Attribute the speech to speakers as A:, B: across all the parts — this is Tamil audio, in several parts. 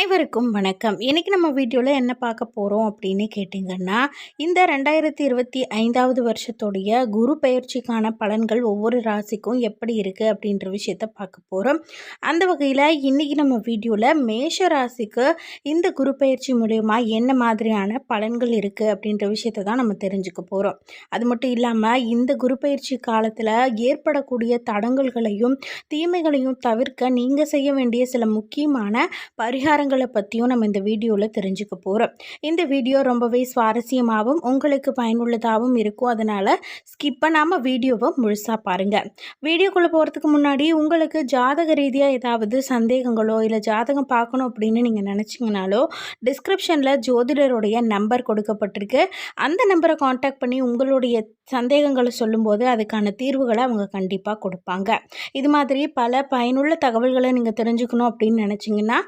A: அனைவருக்கும் வணக்கம். இன்றைக்கி நம்ம வீடியோவில் என்ன பார்க்க போகிறோம் அப்படின்னு கேட்டிங்கன்னா இந்த ரெண்டாயிரத்தி இருபத்தி ஐந்தாவது வருஷத்துடைய குரு பயிற்சிக்கான பலன்கள் ஒவ்வொரு ராசிக்கும் எப்படி இருக்குது அப்படின்ற விஷயத்த பார்க்க போகிறோம் அந்த வகையில் இன்றைக்கி நம்ம வீடியோவில் மேஷ ராசிக்கு இந்த குரு பயிற்சி மூலயமா என்ன மாதிரியான பலன்கள் இருக்குது அப்படின்ற விஷயத்த தான் நம்ம தெரிஞ்சுக்க போகிறோம் அது மட்டும் இல்லாமல் இந்த குரு பயிற்சி காலத்தில் ஏற்படக்கூடிய தடங்கல்களையும் தீமைகளையும் தவிர்க்க நீங்கள் செய்ய வேண்டிய சில முக்கியமான பரிகாரங்கள் விஷயங்களை பற்றியும் நம்ம இந்த வீடியோவில் தெரிஞ்சுக்க போகிறோம் இந்த வீடியோ ரொம்பவே சுவாரஸ்யமாகவும் உங்களுக்கு பயனுள்ளதாகவும் இருக்கும். அதனால் ஸ்கிப் பண்ணாமல் வீடியோவை முழுசாக பாருங்கள் வீடியோக்குள்ளே போகிறதுக்கு முன்னாடி உங்களுக்கு ஜாதக ரீதியாக ஏதாவது சந்தேகங்களோ இல்லை ஜாதகம் பார்க்கணும் அப்படின்னு நீங்கள் நினச்சிங்கனாலோ டிஸ்கிரிப்ஷனில் ஜோதிடருடைய நம்பர் கொடுக்கப்பட்டிருக்கு. அந்த நம்பரை காண்டாக்ட் பண்ணி உங்களுடைய சந்தேகங்களை சொல்லும்போது அதுக்கான தீர்வுகளை அவங்க கண்டிப்பாக கொடுப்பாங்க. இது மாதிரி பல பயனுள்ள தகவல்களை நீங்கள் தெரிஞ்சுக்கணும் அப்படின்னு நினச்சிங்கன்னா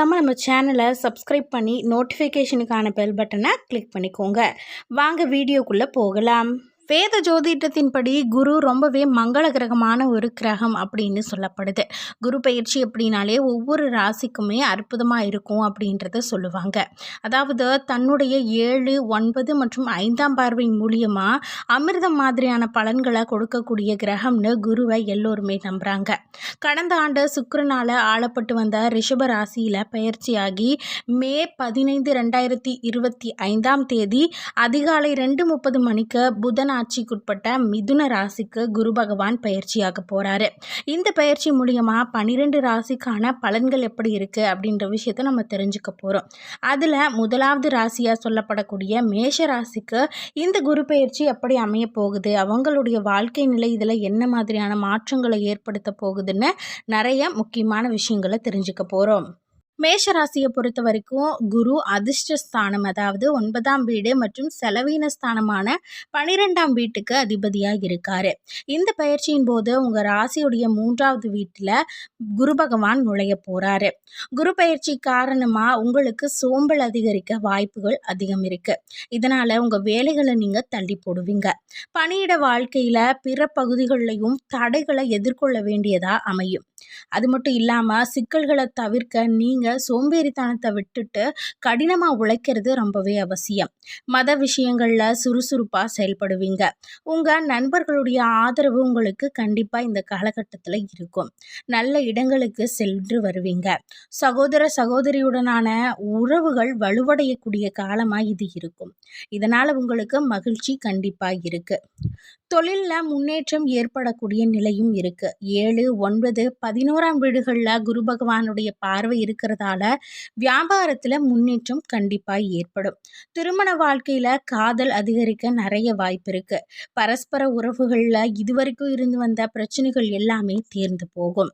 A: மறக்காமல் நம்ம சேனலை சப்ஸ்கிரைப் பண்ணி நோட்டிஃபிகேஷனுக்கான பெல் பட்டனை கிளிக் பண்ணிக்கோங்க. வாங்க வீடியோக்குள்ளே போகலாம். வேத ஜோதிடத்தின்படி குரு ரொம்பவே மங்கள கிரகமான ஒரு கிரகம் அப்படின்னு சொல்லப்படுது. குரு பயிற்சி அப்படின்னாலே ஒவ்வொரு ராசிக்குமே அற்புதமாக இருக்கும் அப்படின்றத சொல்லுவாங்க. அதாவது தன்னுடைய ஏழு ஒன்பது மற்றும் ஐந்தாம் பார்வை மூலியமாக அமிர்தம் மாதிரியான பலன்களை கொடுக்கக்கூடிய கிரகம்னு குருவை எல்லோருமே நம்புகிறாங்க கடந்த ஆண்டு சுக்கரனால் ஆளப்பட்டு வந்த ரிஷப ராசியில் பயிற்சியாகி மே பதினைந்து ரெண்டாயிரத்தி இருபத்தி ஐந்தாம் தேதி அதிகாலை ரெண்டு முப்பது மணிக்கு புதன் ஆட்சிக்குட்பட்ட மிதுன ராசிக்கு குரு பகவான் பயிற்சியாக போகிறாரு இந்த பயிற்சி மூலியமாக பன்னிரெண்டு ராசிக்கான பலன்கள் எப்படி இருக்குது அப்படின்ற விஷயத்தை நம்ம தெரிஞ்சுக்க போகிறோம் அதில் முதலாவது ராசியாக சொல்லப்படக்கூடிய மேஷ ராசிக்கு இந்த குரு பயிற்சி எப்படி அமைய போகுது? அவங்களுடைய வாழ்க்கை நிலை இதில் என்ன மாதிரியான மாற்றங்களை ஏற்படுத்த போகுதுன்னு நிறைய முக்கியமான விஷயங்களை தெரிஞ்சுக்க போகிறோம் மேஷராசியை பொறுத்த வரைக்கும் குரு அதிர்ஷ்டஸ்தானம் அதாவது ஒன்பதாம் வீடு மற்றும் செலவீன ஸ்தானமான பனிரெண்டாம் வீட்டுக்கு அதிபதியாக இருக்கார். இந்த பயிற்சியின் போது உங்கள் ராசியுடைய மூன்றாவது வீட்டில் குரு பகவான் நுழைய போகிறாரு குரு பயிற்சி காரணமாக உங்களுக்கு சோம்பல் அதிகரிக்க வாய்ப்புகள் அதிகம் இருக்குது இதனால் உங்கள் வேலைகளை நீங்கள் தள்ளி போடுவீங்க. பணியிட வாழ்க்கையில் பிற பகுதிகளிலையும் தடைகளை எதிர்கொள்ள வேண்டியதாக அமையும். அது மட்டும் இல்லாமல் சிக்கல்களை தவிர்க்க நீங்கள் சோம்பேறித்தனத்தை விட்டுட்டு கடினமாக உழைக்கிறது ரொம்பவே அவசியம். மத விஷயங்களில் சுறுசுறுப்பாக செயல்படுவீங்க. உங்கள் நண்பர்களுடைய ஆதரவு உங்களுக்கு கண்டிப்பாக இந்த காலகட்டத்தில் இருக்கும். நல்ல இடங்களுக்கு சென்று வருவீங்க. சகோதர சகோதரியுடனான உறவுகள் வலுவடையக்கூடிய காலமாக இது இருக்கும். இதனால் உங்களுக்கு மகிழ்ச்சி கண்டிப்பாக இருக்குது தொழிலில் முன்னேற்றம் ஏற்படக்கூடிய நிலையும் இருக்குது ஏழு ஒன்பது பதினோராம் வீடுகளில் குரு பகவானுடைய பார்வை இருக்கிறதால வியாபாரத்தில் முன்னேற்றம் கண்டிப்பாக ஏற்படும். திருமண வாழ்க்கையில் காதல் அதிகரிக்க நிறைய வாய்ப்பு இருக்குது பரஸ்பர உறவுகளில் இதுவரைக்கும் இருந்து வந்த பிரச்சனைகள் எல்லாமே தேர்ந்து போகும்.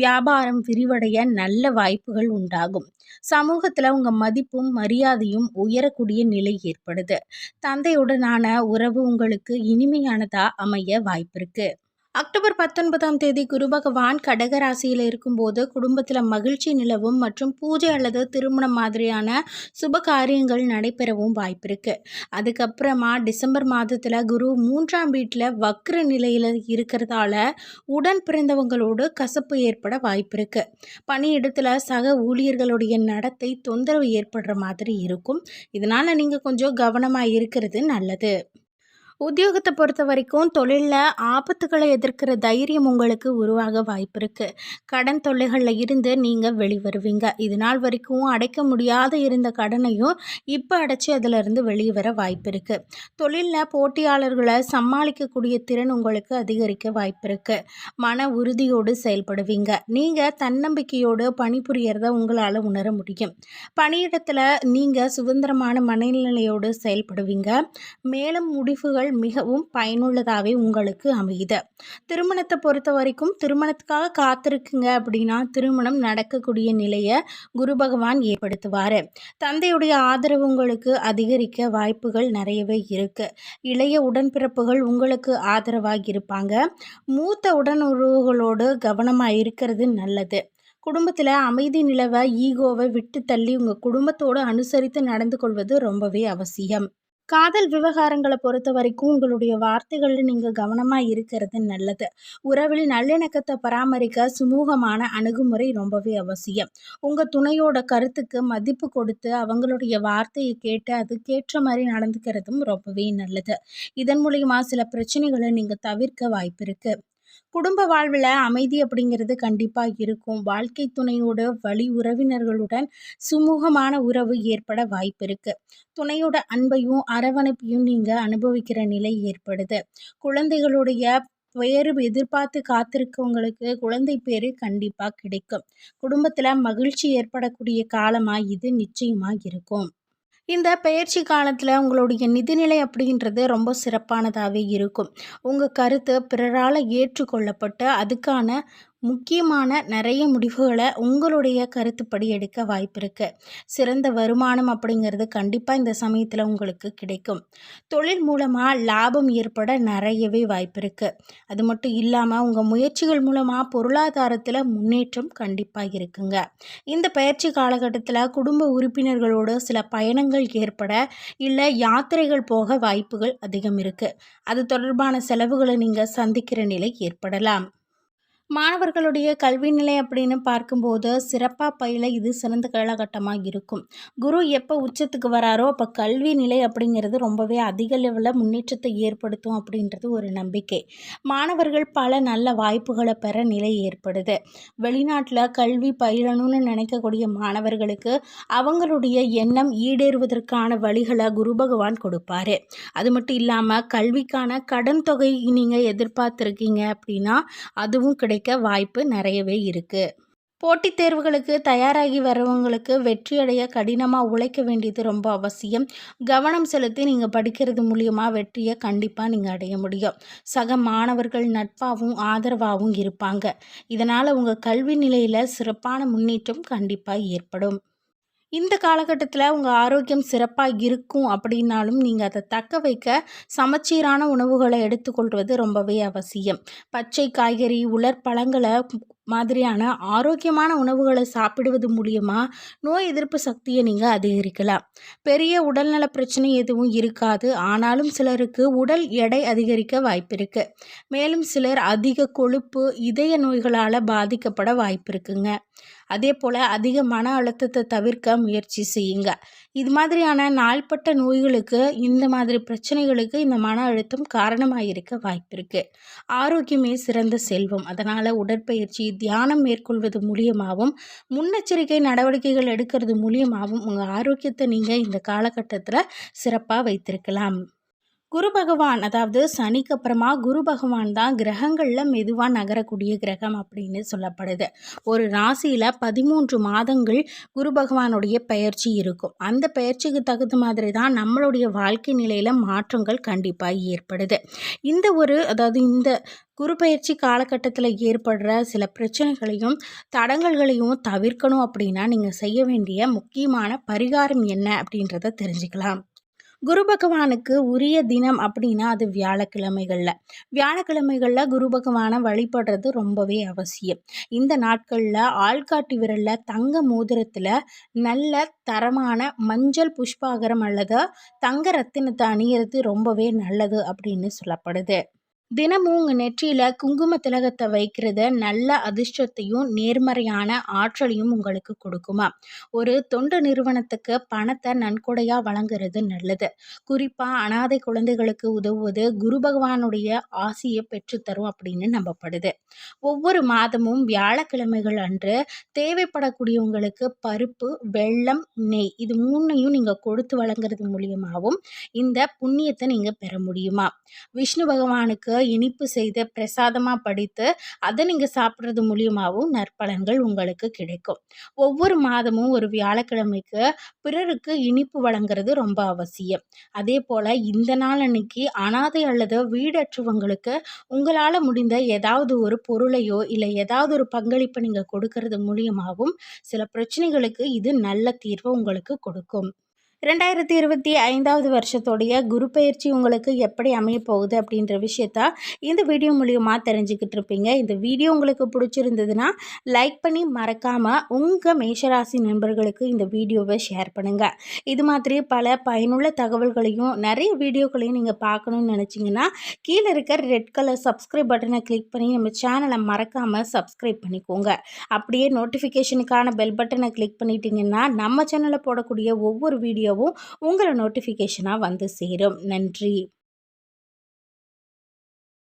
A: வியாபாரம் விரிவடைய நல்ல வாய்ப்புகள் உண்டாகும். சமூகத்தில் உங்கள் மதிப்பும் மரியாதையும் உயரக்கூடிய நிலை ஏற்படுது. தந்தையுடனான உறவு உங்களுக்கு இனிமையானதாக அமைய வாய்ப்பு இருக்குது அக்டோபர் பத்தொன்பதாம் தேதி குரு பகவான் கடக ராசியில் இருக்கும்போது குடும்பத்தில் மகிழ்ச்சி நிலவும் மற்றும் பூஜை அல்லது திருமணம் மாதிரியான சுப காரியங்கள் நடைபெறவும் வாய்ப்பு இருக்கு. அதுக்கப்புறமா டிசம்பர் மாதத்தில் குரு மூன்றாம் வீட்டில் வக்ர நிலையில் இருக்கிறதால உடன் பிறந்தவங்களோடு கசப்பு ஏற்பட வாய்ப்பு இருக்கு. பணியிடத்தில் சக ஊழியர்களுடைய நடத்தை தொந்தரவு ஏற்படுற மாதிரி இருக்கும். இதனால் நீங்கள் கொஞ்சம் கவனமாக இருக்கிறது நல்லது. உத்தியோகத்தை பொறுத்த வரைக்கும் தொழிலில் ஆபத்துகளை எதிர்க்கிற தைரியம் உங்களுக்கு உருவாக வாய்ப்பு இருக்குது கடன் தொல்லைகளில் இருந்து நீங்கள் வெளிவருவீங்க. இது நாள் வரைக்கும் அடைக்க முடியாத இருந்த கடனையும் இப்போ அடைச்சி அதிலிருந்து வெளியே வர வாய்ப்பு இருக்குது தொழிலில் போட்டியாளர்களை சமாளிக்கக்கூடிய திறன் உங்களுக்கு அதிகரிக்க வாய்ப்பு இருக்குது மன உறுதியோடு செயல்படுவீங்க. நீங்கள் தன்னம்பிக்கையோடு பணிபுரியறத உங்களால் உணர முடியும். பணியிடத்தில் நீங்கள் சுதந்திரமான மனநிலையோடு செயல்படுவீங்க. மேலும் முடிவுகள் மிகவும் பயனுள்ளதாகவே உங்களுக்கு அமையுது. திருமணத்தை பொறுத்த வரைக்கும் திருமணத்துக்காக காத்திருக்குங்க அப்படின்னா திருமணம் நடக்கக்கூடிய நிலையை குரு பகவான் ஏற்படுத்துவார். தந்தையுடைய ஆதரவு உங்களுக்கு அதிகரிக்க வாய்ப்புகள் நிறையவே இருக்குது இளைய உடன்பிறப்புகள் உங்களுக்கு ஆதரவாக இருப்பாங்க. மூத்த உடனுறவுகளோடு கவனமாக இருக்கிறது நல்லது. குடும்பத்தில் அமைதி நிலவை ஈகோவை விட்டு தள்ளி உங்கள் குடும்பத்தோடு அனுசரித்து நடந்து கொள்வது ரொம்பவே அவசியம். காதல் விவகாரங்களை பொறுத்த வரைக்கும் உங்களுடைய வார்த்தைகளில் நீங்கள் கவனமாக இருக்கிறது நல்லது. உறவில் நல்லிணக்கத்தை பராமரிக்க சுமூகமான அணுகுமுறை ரொம்பவே அவசியம். உங்கள் துணையோட கருத்துக்கு மதிப்பு கொடுத்து அவங்களுடைய வார்த்தையை கேட்டு அதுக்கேற்ற மாதிரி நடந்துக்கிறதும் ரொம்பவே நல்லது. இதன் மூலிமா சில பிரச்சனைகளை நீங்கள் தவிர்க்க வாய்ப்பு இருக்குது குடும்ப வாழ்வில் அமைதி அப்படிங்கிறது கண்டிப்பாக இருக்கும். வாழ்க்கை துணையோட வழி உறவினர்களுடன் சுமூகமான உறவு ஏற்பட வாய்ப்பு இருக்கு. துணையோட அன்பையும் அரவணைப்பையும் நீங்கள் அனுபவிக்கிற நிலை ஏற்படுது. குழந்தைகளுடைய வேறு எதிர்பார்த்து காத்திருக்கவங்களுக்கு குழந்தை பேர் கண்டிப்பாக கிடைக்கும். குடும்பத்தில் மகிழ்ச்சி ஏற்படக்கூடிய காலமாக இது நிச்சயமாக இருக்கும். இந்த பயிற்சி காலத்தில் உங்களுடைய நிதிநிலை அப்படின்றது ரொம்ப சிறப்பானதாகவே இருக்கும். உங்கள் கருத்து பிறரால் ஏற்றுக்கொள்ளப்பட்டு அதுக்கான முக்கியமான நிறைய முடிவுகளை உங்களுடைய கருத்துப்படி எடுக்க வாய்ப்பு இருக்குது சிறந்த வருமானம் அப்படிங்கிறது கண்டிப்பாக இந்த சமயத்தில் உங்களுக்கு கிடைக்கும். தொழில் மூலமாக லாபம் ஏற்பட நிறையவே வாய்ப்பு இருக்குது அது மட்டும் இல்லாமல் உங்கள் முயற்சிகள் மூலமாக பொருளாதாரத்தில் முன்னேற்றம் கண்டிப்பாக இருக்குங்க. இந்த பயிற்சி காலகட்டத்தில் குடும்ப உறுப்பினர்களோடு சில பயணங்கள் ஏற்பட இல்லை யாத்திரைகள் போக வாய்ப்புகள் அதிகம் இருக்குது அது தொடர்பான செலவுகளை நீங்கள் சந்திக்கிற நிலை ஏற்படலாம். மாணவர்களுடைய கல்வி நிலை அப்படின்னு பார்க்கும்போது சிறப்பாக பயில இது சிறந்த காலகட்டமாக இருக்கும். குரு எப்போ உச்சத்துக்கு வராரோ அப்போ கல்வி நிலை அப்படிங்கிறது ரொம்பவே அதிக லெவலில் முன்னேற்றத்தை ஏற்படுத்தும் அப்படின்றது ஒரு நம்பிக்கை. மாணவர்கள் பல நல்ல வாய்ப்புகளை பெற நிலை ஏற்படுது. வெளிநாட்டில் கல்வி பயிலணும்னு நினைக்கக்கூடிய மாணவர்களுக்கு அவங்களுடைய எண்ணம் ஈடேறுவதற்கான வழிகளை குரு பகவான் கொடுப்பாரு. அது மட்டும் இல்லாமல் கல்விக்கான கடன் தொகை நீங்கள் எதிர்பார்த்துருக்கீங்க அப்படின்னா அதுவும் கிடைக்கும். கிடைக்க வாய்ப்பு நிறையவே இருக்குது போட்டித் தேர்வுகளுக்கு தயாராகி வரவங்களுக்கு வெற்றியடைய கடினமாக உழைக்க வேண்டியது ரொம்ப அவசியம். கவனம் செலுத்தி நீங்கள் படிக்கிறது மூலியமாக வெற்றியை கண்டிப்பாக நீங்கள் அடைய முடியும். சக மாணவர்கள் நட்பாகவும் ஆதரவாகவும் இருப்பாங்க. இதனால் உங்கள் கல்வி நிலையில் சிறப்பான முன்னேற்றம் கண்டிப்பாக ஏற்படும். இந்த காலகட்டத்தில் உங்கள் ஆரோக்கியம் சிறப்பாக இருக்கும் அப்படின்னாலும் நீங்கள் அதை தக்க வைக்க சமச்சீரான உணவுகளை எடுத்துக்கொள்வது ரொம்பவே அவசியம். பச்சை காய்கறி உலர் பழங்களை மாதிரியான ஆரோக்கியமான உணவுகளை சாப்பிடுவது மூலியமாக நோய் எதிர்ப்பு சக்தியை நீங்கள் அதிகரிக்கலாம். பெரிய உடல்நல பிரச்சனை எதுவும் இருக்காது. ஆனாலும் சிலருக்கு உடல் எடை அதிகரிக்க வாய்ப்பு மேலும் சிலர் அதிக கொழுப்பு இதய நோய்களால் பாதிக்கப்பட வாய்ப்பு இருக்குங்க. அதே போல் அதிக மன அழுத்தத்தை தவிர்க்க முயற்சி செய்யுங்க. இது மாதிரியான நாள்பட்ட நோய்களுக்கு இந்த மாதிரி பிரச்சனைகளுக்கு இந்த மன அழுத்தம் காரணமாக இருக்க வாய்ப்பு இருக்குது ஆரோக்கியமே சிறந்த செல்வம். அதனால் உடற்பயிற்சி தியானம் மேற்கொள்வது மூலியமாகவும் முன்னெச்சரிக்கை நடவடிக்கைகள் எடுக்கிறது மூலியமாகவும் உங்கள் ஆரோக்கியத்தை நீங்கள் இந்த காலகட்டத்தில் சிறப்பாக வைத்திருக்கலாம். குரு பகவான் அதாவது சனிக்கு அப்புறமா குரு பகவான் தான் கிரகங்களில் மெதுவாக நகரக்கூடிய கிரகம் அப்படின்னு சொல்லப்படுது. ஒரு ராசியில் பதிமூன்று மாதங்கள் குரு பகவானுடைய பயிற்சி இருக்கும். அந்த பயிற்சிக்கு தகுந்த மாதிரி தான் நம்மளுடைய வாழ்க்கை நிலையில் மாற்றங்கள் கண்டிப்பாக ஏற்படுது. இந்த ஒரு அதாவது இந்த குரு பயிற்சி காலகட்டத்தில் ஏற்படுற சில பிரச்சனைகளையும் தடங்கல்களையும் தவிர்க்கணும் அப்படின்னா நீங்கள் செய்ய வேண்டிய முக்கியமான பரிகாரம் என்ன அப்படின்றத தெரிஞ்சுக்கலாம். குரு பகவானுக்கு உரிய தினம் அப்படின்னா அது வியாழக்கிழமைகளில். வியாழக்கிழமைகளில் குரு பகவானை வழிபடுறது ரொம்பவே அவசியம். இந்த நாட்களில் ஆள்காட்டி விரலில் தங்க மோதிரத்தில் நல்ல தரமான மஞ்சள் புஷ்பாகரம் அல்லது தங்க ரத்தினத்தை அணியிறது ரொம்பவே நல்லது அப்படின்னு சொல்லப்படுது. தினமும் உங்கள் நெற்றியில் குங்கும திலகத்தை வைக்கிறது நல்ல அதிர்ஷ்டத்தையும் நேர்மறையான ஆற்றலையும் உங்களுக்கு கொடுக்குமா? ஒரு தொண்டு நிறுவனத்துக்கு பணத்தை நன்கொடையாக வழங்குறது நல்லது. குறிப்பாக அனாதை குழந்தைகளுக்கு உதவுவது குரு பகவானுடைய ஆசியை பெற்றுத்தரும் அப்படின்னு நம்பப்படுது. ஒவ்வொரு மாதமும் வியாழக்கிழமைகள் அன்று தேவைப்படக்கூடியவங்களுக்கு பருப்பு வெள்ளம் நெய் இது மூணையும் நீங்கள் கொடுத்து வழங்குறது மூலியமாகவும் இந்த புண்ணியத்தை நீங்கள் பெற முடியுமா? விஷ்ணு பகவானுக்கு இனிப்பு செய்து பிரசாதமாக படித்து அதை நீங்கள் சாப்பிட்றது மூலியமாகவும் நற்பலன்கள் உங்களுக்கு கிடைக்கும். ஒவ்வொரு மாதமும் ஒரு வியாழக்கிழமைக்கு பிறருக்கு இனிப்பு வழங்குறது ரொம்ப அவசியம். அதே போல் இந்த நாள் அன்னைக்கு அனாதை அல்லது வீடற்றவங்களுக்கு உங்களால் முடிந்த ஏதாவது ஒரு பொருளையோ இல்லை ஏதாவது ஒரு பங்களிப்பை நீங்கள் கொடுக்கறது மூலியமாகவும் சில பிரச்சனைகளுக்கு இது நல்ல தீர்வை உங்களுக்கு கொடுக்கும். ரெண்டாயிரத்தி இருபத்தி ஐந்தாவது வருஷத்தோடைய குரு பயிற்சி உங்களுக்கு எப்படி அமைய போகுது அப்படின்ற விஷயத்த இந்த வீடியோ மூலியமாக தெரிஞ்சுக்கிட்டு இருப்பீங்க. இந்த வீடியோ உங்களுக்கு பிடிச்சிருந்ததுன்னா லைக் பண்ணி மறக்காமல் உங்கள் மேஷராசி நண்பர்களுக்கு இந்த வீடியோவை ஷேர் பண்ணுங்கள் இது மாதிரி பல பயனுள்ள தகவல்களையும் நிறைய வீடியோக்களையும் நீங்கள் பார்க்கணுன்னு நினச்சிங்கன்னா கீழே இருக்க ரெட் கலர் சப்ஸ்கிரைப் பட்டனை கிளிக் பண்ணி நம்ம சேனலை மறக்காமல் சப்ஸ்கிரைப் பண்ணிக்கோங்க. அப்படியே நோட்டிஃபிகேஷனுக்கான பெல் பட்டனை கிளிக் பண்ணிட்டீங்கன்னா நம்ம சேனலில் போடக்கூடிய ஒவ்வொரு வீடியோ வீடியோவும் உங்களை நோட்டிஃபிகேஷனாக வந்து சேரும். நன்றி.